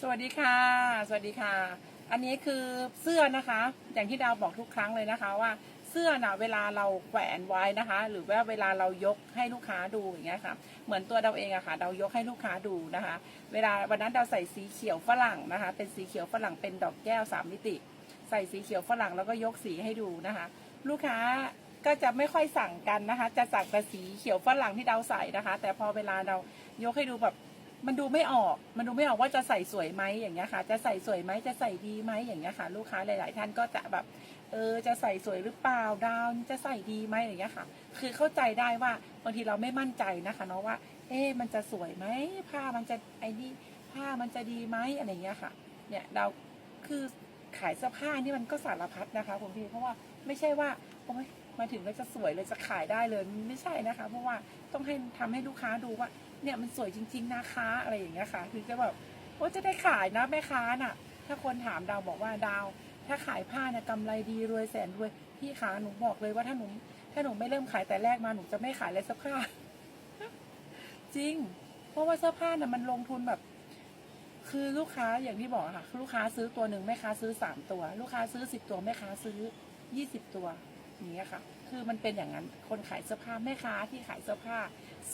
สวัสดีค่ะ สวัสดีค่ะ อันนี้คือเสื้อนะคะ อย่างที่ดาวบอกทุกครั้งเลยนะคะว่าเสื้อนะเวลาเราแขวนไว้นะคะ หรือว่าเวลาเรายกให้ลูกค้าดูอย่างเงี้ยค่ะ เหมือนตัวเราเองอะค่ะเรายกให้ลูกค้าดูนะคะ เวลาวันนั้นเราใส่สีเขียวฝรั่งนะคะ เป็นสีเขียวฝรั่งเป็นดอกแก้วสามมิติ ใส่สีเขียวฝรั่งแล้วก็ยกสีให้ดูนะคะ ลูกค้าก็จะไม่ค่อยสั่งกันนะคะ จะสั่งแต่สีเขียวฝรั่งที่เราใส่นะคะ แต่พอเวลาเรายกให้ดูแบบ มันดูไม่ออก มันดูไม่ออกว่าจะใส่สวยไหมอย่างเงี้ยค่ะ จะใส่สวยไหมจะใส่ดีไหมอย่างเงี้ยค่ะ ลูกค้าหลาย ๆ ท่านก็จะแบบ เออ จะใส่สวยหรือเปล่า ดาวจะใส่ดีไหมอย่างเงี้ยค่ะ คือเข้าใจได้ว่าบางทีเราไม่มั่นใจนะคะเนาะว่า เอ๊ะมันจะสวยไหมผ้ามันจะไอ้นี่ผ้ามันจะดีไหมอะไรเงี้ยค่ะ เนี่ยเราคือขายเสื้อผ้านี่มันก็สารพัดนะคะคุณพี่เพราะว่าไม่ใช่ว่าโอ้ยมาถึงแล้วจะสวยเลยจะขายได้เลยไม่ใช่นะคะ เพราะว่าต้องให้ทำให้ลูกค้าดูว่า เนี่ยมันสวยจริง ๆนะคะอะไรอย่างเงี้ยค่ะ คือจะแบบโอ้จะได้ขายนะแม่ค้าน่ะ ถ้าคนถามดาวบอกว่าดาว ถ้าขายผ้าเนี่ยกำไรดีรวยแสนรวยพี่ขาหนูบอกเลยว่าถ้าหนูถ้าหนูไม่เริ่มขายแต่แรกมาหนูจะไม่ขายเลยเสื้อผ้าจริง เพราะว่าเสื้อผ้าเนี่ยมันลงทุนแบบ คือลูกค้าอย่างที่บอกค่ะคือลูกค้าซื้อตัวหนึ่งแม่ค้าซื้อสามตัว ลูกค้าซื้อสิบตัวแม่ค้าซื้อยี่สิบตัวอย่างเงี้ยค่ะ คือมันเป็นอย่างนั้นคนขายเสื้อผ้าแม่ค้าที่ขายเสื้อผ้า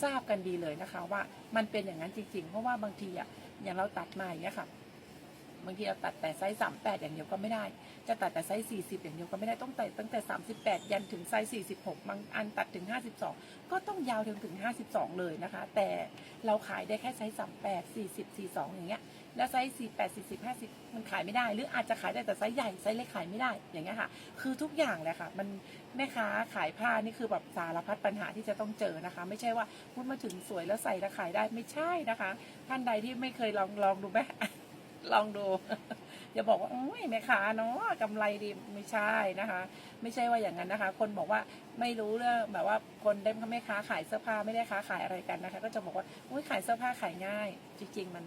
ทราบกันดีเลยนะคะ ว่ามันเป็นอย่างนั้นจริง ๆ เพราะว่าบางทีอะอย่างเราตัดมาอย่างเงี้ยค่ะบางทีเราตัดแต่ไซส์สามแปดอย่างเดียวก็ไม่ได้ จะตัดแต่ไซส์สี่สิบอย่างเดียวก็ไม่ได้ ต้องตัดตั้งแต่สามสิบแปดยันถึงไซส์สี่สิบหกบางอันตัดถึงห้าสิบสองก็ต้องยาวถึงถึงห้าสิบสองเลยนะคะ แต่เราขายได้แค่ไซส์สามแปดสี่สิบสี่สองอย่างเงี้ย แล้วไซส์สี่แปดสี่สิบห้าสิบมันขายไม่ได้ หรืออาจจะขายได้แต่ไซส์ใหญ่ไซส์เล็กขายไม่ได้อย่างเงี้ยค่ะ คือทุกอย่างเลยค่ะ มันแม่ค้าขายผ้านี่คือแบบสารพัดปัญหาที่จะต้องเจอนะคะ ไม่ใช่ว่าพูดมาถึงสวยแล้วใส่แล้วขายได้ไม่ใช่นะคะ ท่านใดที่ไม่เคยลองลองดูไหมลองดูอย่าบอกว่าโอ้ยแม่ค้าเนาะกำไรดีไม่ใช่นะคะ ไม่ใช่ว่าอย่างนั้นนะคะ คนบอกว่าไม่รู้เรื่องแบบว่าคนได้แม่ค้าขายเสื้อผ้าไม่ได้ค้าขายอะไรกันนะคะ ก็จะบอกว่าอุ้ยขายเสื้อผ้าขายง่าย จริง ๆ มัน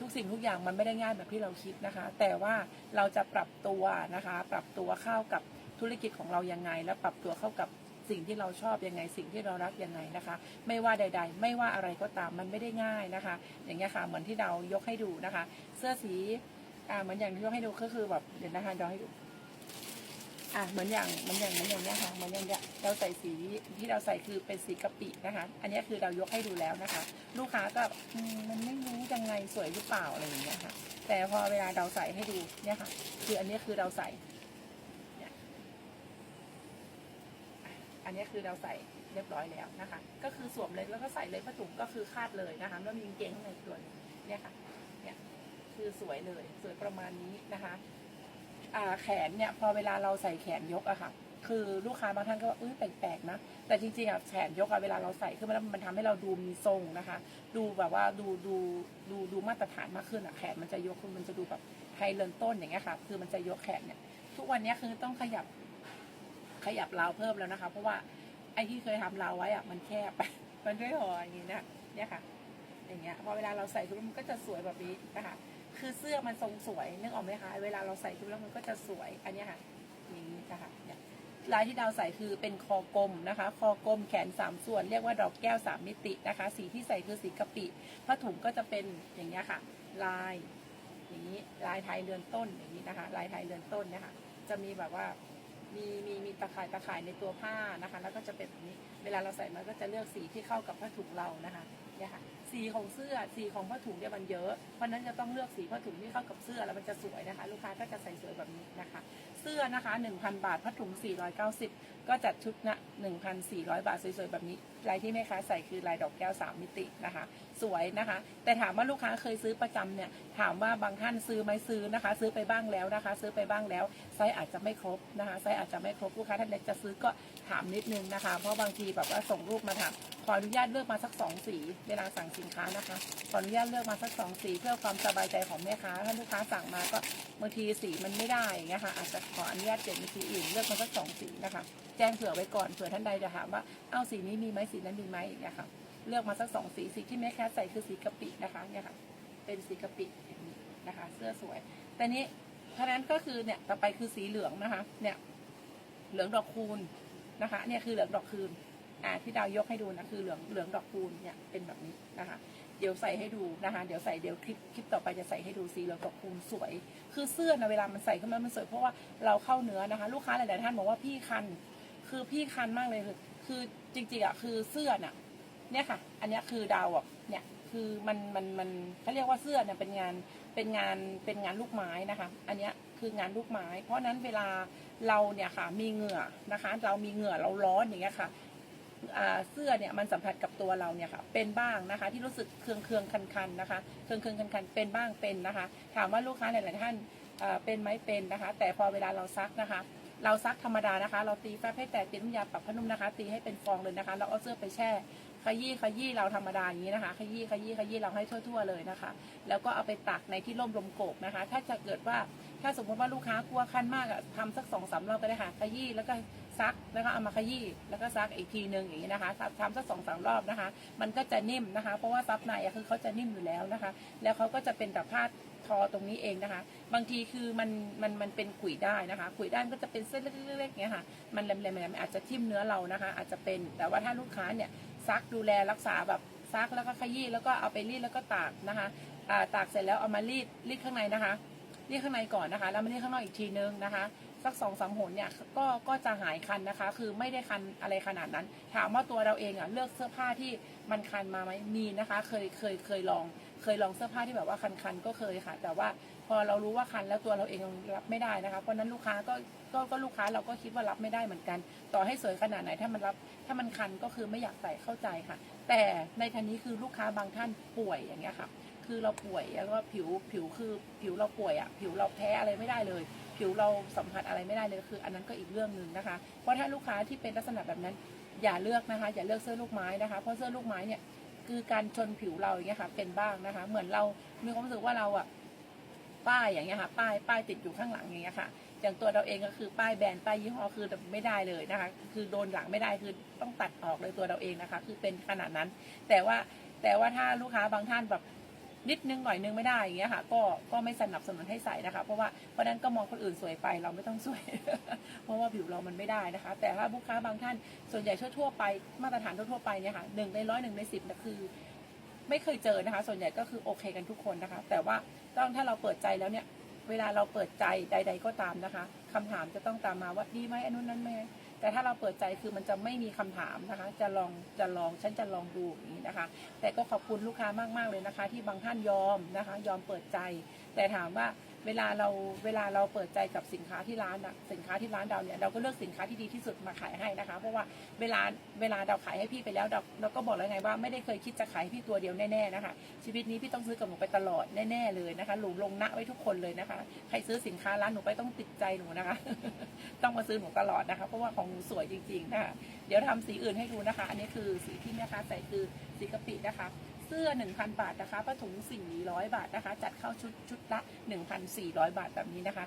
ทุกสิ่งทุกอย่างมันไม่ได้ง่ายแบบที่เราคิดนะคะ แต่ว่าเราจะปรับตัวนะคะ ปรับตัวเข้ากับธุรกิจของเรายังไง และปรับตัวเข้ากับสิ่งที่เราชอบยังไงสิ่งที่เรารักยังไงนะคะ ไม่ว่าใด ๆ ไม่ว่าอะไรก็ตามมันไม่ได้ง่ายนะคะ อย่างเงี้ยค่ะเหมือนที่เรายกให้ดูนะคะ เสื้อสีอ่าเหมือนอย่างที่ยกให้ดูก็คือแบบเดี๋ยวนะคะเดี๋ยวให้ดูอะเหมือนอย่างเหมือนอย่างเหมือนอย่างเนี้ยค่ะเหมือนอย่างเนี้ยเราใส่สีที่เราใส่คือเป็นสีกะปินะคะ อันนี้คือเรายกให้ดูแล้วนะคะ ลูกค้าก็อืมมันไม่ ยังไงสวยหรือเปล่าอะไรอย่างเงี้ยค่ะ แต่พอเวลาเราใส่ให้ดูเนี่ยค่ะ คืออันนี้คือเราใส่อันนี้คือเราใส่เรียบร้อยแล้วนะคะ ก็คือสวมเลยแล้วก็ใส่เลยผ้าถุงก็คือคาดเลยนะคะแล้วมีกางเกงข้างในตัวนเนี่ยค่ะเนี่ยคือสวยเลยสวยประมาณนี้นะคะ อ่าแขนเนี่ยพอเวลาเราใส่แขนยกอะค่ะ คือลูกค้าบางท่านก็ว่าเอ้ยแปลกๆนะ แต่จริงๆอะแขนยกอะเวลาเราใส่คือมันมันทำให้เราดูมีทรงนะคะ ดูแบบว่าดูดูดูดูมาตรฐานมากขึ้นอะแขนมันจะยกคือมันจะดูแบบไฮเริ่มต้นอย่างเงี้ยค่ะ คือมันจะยกแขนเนี่ย ทุกวันนี้คือต้องขยับขยับราวเพิ่มแล้วนะคะ เพราะว่าไอ้ที่เคยทำราวไว้อะมันแคบไปมันไม่พออย่างงี้นะเนี่ยค่ะ อย่างเงี้ยพอเวลาเราใส่ทุกมันก็จะสวยแบบนี้นะคะคือเสื้อมันทรงสวยนึกออกไหมคะเวลาเราใส่ทุกแล้วมันก็จะสวยอันนี้ค่ะอย่างนี้นะคะเนี่ย ลายที่ดาวใส่คือเป็นคอกลมนะคะ คอกลมแขนสามส่วน เรียกว่าดอกแก้วสามมิตินะคะ สีที่ใส่คือสีกะปิผ้าถุงก็จะเป็นอย่างเงี้ค่ะ ลายอย่างนี้ลายไทยเรือนต้นอย่างนี้นะคะ ลายไทยเรือนต้นนี่ยค่ะจะมีแบบว่ามีมีมีตะข่ายตะข่ายในตัวผ้านะคะ แล้วก็จะเป็นแบบนี้ เวลาเราใส่มันก็จะเลือกสีที่เข้ากับผ้าถุงเรานะคะเนี่ยค่ะ สีของเสื้อสีของผ้าถุงเนี่ยมันเยอะเพราะนั้นจะต้องเลือกสีผ้าถุงที่เข้ากับเสื้อแล้วมันจะสวยนะคะ ลูกค้าก็จะใส่สวยแบบนี้นะคะ เสื้อนะคะ 1,000 บาทผ้าถุง 490 ก็จัดชุดนะ1,400 บาทสวยๆแบบนี้ ลายที่แม่ค้าใส่คือลายดอกแก้ว 3 มิตินะคะ สวยนะคะ แต่ถามว่าลูกค้าเคยซื้อประจำเนี่ยถามว่าบางท่านซื้อไหมซื้อนะคะ ซื้อไปบ้างแล้วนะคะ ซื้อไปบ้างแล้วไซส์อาจจะไม่ครบนะคะไซส์อาจจะไม่ครบลูกค้าท่านใดจะซื้อก็ถามนิดนึงนะคะ เพราะบางทีแบบว่าส่งรูปมาถามขออนุญาตเลือกมาสักสองสีเวลาสั่งสินค้านะคะ ขออนุญาตเลือกมาสักสองสีเพื่อความสบายใจของแม่ค้าถ้าลูกค้าสั่งมาก็บางทีสีมันไม่ได้อย่างเงี้ยค่ะอาจจะขออนุญาตเปลี่ยนเป็นสีอื่นเลือกมาสักสองสีนะคะ แจ้งเผื่อไว้ก่อนเผื่อท่านใดจะถามว่าเอ้าสีนี้มีไหมสีนั้นมีไหมอย่างเงี้ยค่ะเลือกมาสักสองสีสีที่แม่ค้าใส่คือสีกะปินะคะเนี่ยค่ะเป็นสีกะปินี้นะคะ เสื้อสวย แต่นี้เพราะนั้นก็คือเนี่ยต่อไปคือสีเหลืองนะคะ เนี่ยเหลืองดอกคูณนะคะ เนี่ยคือเหลืองดอกคูณอ่าที่ดาวยกให้ดูนะคือเหลืองเหลืองดอกคูณเนี่ยเป็นแบบนี้นะคะ เดี๋ยวใส่ให้ดูนะคะ เดี๋ยวใส่เดี๋ยวคลิปคลิปต่อไปจะใส่ให้ดูสีเหลืองกับคูณสวย คือเสื้อนะเวลามันใส่ขึ้นมามันสวยเพราะว่าเราเข้าเนื้อนะคะ ลูกค้าหลายๆท่านบอกว่าพี่คัน คือพี่คันมากเลยคือคือจริงๆอะคือเสื้อน่ะ เนี่ยค่ะ อันเนี้ยคือดาวอะเนี่ยคือมันมันมันเขาเรียกว่าเสื้อเนี่ยเป็นงานเป็นงานเป็นงานลูกไม้นะคะ อันเนี้ยคืองานลูกไม้ เพราะนั้นเวลาเราเนี่ยค่ะมีเหงื่อนะคะ เรามีเหงื่อเราร้อนอย่างเงี้ยค่ะเสื้อเนี่ยมันสัมผัสกับตัวเราเนี่ยค่ะเป็นบ้างนะคะ ที่รู้สึกเคืองเคืองคันคันๆนะคะเคืองเคืองคันคันๆเป็นบ้างเป็นนะคะ ถามว่าลูกค้าหลายๆท่านเป็นไหมเป็นนะคะ แต่พอเวลาเราซักนะคะ เราซักธรรมดานะคะ เราตีแฟบให้แตกติดน้ำยาปรับผ้านุ่มนะคะ ตีให้เป็นฟองเลยนะคะ แล้วเอาเสื้อไปแช่ ขยี้ขยี้เราธรรมดาอย่างนี้นะคะ ขยี้ขยี้ขยี้เราให้ทั่ว ๆ เลยนะคะ แล้วก็เอาไปตักในที่ร่มลมโกกนะคะ ถ้าจะเกิดว่าถ้าสมมติว่าลูกค้ากลัวคันมากอะทำสักสองสามรอบก็ได้ค่ะ ขยี้แล้วก็ซักแล้วก็เอามาขยี้แล้วก็ซักอีกทีหนึ่งอย่างนี้นะคะทำทำสักสองสามรอบนะคะ มันก็จะนิ่มนะคะ เพราะว่าซับในคือเขาจะนิ่มอยู่แล้วนะคะ แล้วเขาก็จะเป็นแต่ผ้า ทอตรงนี้เองนะคะ บางทีคือมันมันมันเป็นขุยได้นะคะขุยได้ก็จะเป็นเส้นเล็กๆๆๆเงี้ยค่ะมันแหลมๆอาจจะทิ่มเนื้อเรานะคะ อาจจะเป็นแต่ว่าถ้าลูกค้าเนี่ยซักดูแลรักษาแบบซักแล้วก็ขยี้แล้วก็เอาไปรีดแล้วก็ตากนะคะตากเสร็จแล้วเอามารีดรีดข้างในนะคะ รีดข้างในก่อนนะคะ แล้วมารีดข้างนอกอีกทีนึงนะคะ สักสองสามหนเนี่ยก็ก็จะหายคันนะคะ คือไม่ได้คันอะไรขนาดนั้น ถามว่าตัวเราเองอะเลือกเสื้อผ้าที่มันคันมาไหมมีนะคะ เคยเคยเคยลอง เคยลองเสื้อผ้าที่แบบว่าคันๆก็เคยค่ะ แต่ว่าพอเรารู้ว่าคันแล้วตัวเราเองรับไม่ได้นะคะ เพราะฉะนั้นลูกค้าก็ก็ก็ลูกค้าเราก็คิดว่ารับไม่ได้เหมือนกัน ต่อให้สวยขนาดไหนถ้ามันรับถ้ามันคันก็คือไม่อยากใส่เข้าใจค่ะ แต่ในทันนี้คือลูกค้าบางท่านป่วยอย่างเงี้ยค่ะ คือเราป่วยแล้วก็ผิวผิวคือผิวเราป่วยอะผิวเราแพ้อะไรไม่ได้เลย ผิวเราสัมผัสอะไรไม่ได้เลยคือ อันนั้นก็อีกเรื่องหนึ่งนะคะ เพราะถ้าลูกค้าที่เป็นลักษณะแบบนั้น อย่าเลือกนะคะ อย่าเลือกเสื้อลูกไม้นะคะ เพราะเสื้อลูกไม้เนี่ยคือการชนผิวเราอย่างเงี้ยค่ะ เป็นบ้างนะคะ เหมือนเรามีความรู้สึกว่าเราอะป้ายอย่างเงี้ยค่ะ ป้ายป้ายติดอยู่ข้างหลังอย่างเงี้ยค่ะอย่างตัวเราเองก็คือป้ายแบรนด์ป้ายยี่ห้อคือไม่ได้เลยนะคะ คือโดนหลังไม่ได้คือต้องตัดออกเลยตัวเราเองนะคะ คือเป็นขนาดนั้น แต่ว่าแต่ว่าถ้าลูกค้าบางท่านแบบ นิดนึงหน่อยนึงไม่ได้อย่างเงี้ยค่ะ ก็ก็ไม่สนับสนุนให้ใส่นะคะ เพราะว่าเพราะนั้นก็มองคนอื่นสวยไปเราไม่ต้องสวย เพราะว่าผิวเรามันไม่ได้นะคะ แต่ถ้าลูกค้าบางท่านส่วนใหญ่ทั่วๆไปมาตรฐานทั่วๆไปเนี่ยค่ะหนึ่งในร้อยหนึ่งในสิบนะคือ ไม่เคยเจอนะคะ ส่วนใหญ่ก็คือโอเคกันทุกคนนะคะ แต่ว่าต้องถ้าเราเปิดใจแล้วเนี่ย เวลาเราเปิดใจใด ๆก็ตามนะคะคำถามจะต้องตามมาว่าดีไหมอันนู้นนั้นไหม แต่ถ้าเราเปิดใจคือมันจะไม่มีคำถามนะคะ จะลองจะลองฉันจะลองดูอย่างนี้นะคะ แต่ก็ขอบคุณลูกค้ามากๆเลยนะคะ ที่บางท่านยอมนะคะ ยอมเปิดใจ แต่ถามว่า เวลาเราเวลาเราเปิดใจกับสินค้าที่ร้านอะสินค้าที่ร้านเราเนี่ยเราก็เลือกสินค้าที่ดีที่สุดมาขายให้นะคะ เพราะว่าเวลาเวลาเราขายให้พี่ไปแล้วเราเราก็บอกแล้วไงว่าไม่ได้เคยคิดจะขายพี่ตัวเดียวแน่ๆนะคะ ชีวิตนี้พี่ต้องซื้อกับหนูไปตลอดแน่ๆเลยนะคะหนูลงณไว้ทุกคนเลยนะคะ ใครซื้อสินค้าร้านหนูไปต้องติดใจหนูนะคะ ต้องมาซื้อหนูตลอดนะคะ เพราะว่าของหนูสวยจริงๆนะคะเดี๋ยวทำสีอื่นให้ดูนะคะ อันนี้คือสีที่แม่ค้าใส่คือสีกะปินะคะ เสื้อ 1,000 บาทนะคะผ้าถุง 400 บาทนะคะ จัดเข้าชุดชุดละ 1,400 บาทแบบนี้นะคะ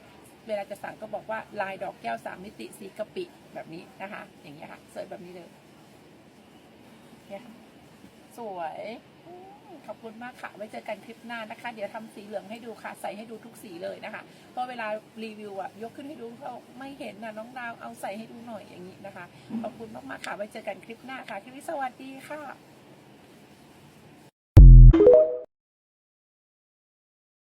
เวลาจะสั่งก็บอกว่าลายดอกแก้วสามมิติสีกะปิแบบนี้นะคะ อย่างเงี้ยค่ะสวยแบบนี้เลยเนี่ยค่ะสวยขอบคุณมากค่ะ ไว้เจอกันคลิปหน้านะคะ เดี๋ยวทำสีเหลืองให้ดูค่ะ ใส่ให้ดูทุกสีเลยนะคะ เพราะเวลารีวิวอะยกขึ้นให้ดูเขาไม่เห็นนะน้องดาวเอาใส่ให้ดูหน่อยอย่างนี้นะคะ ขอบคุณมากๆค่ะ ไว้เจอกันคลิปหน้าค่ะ คลิปนี้สวัสดีค่ะ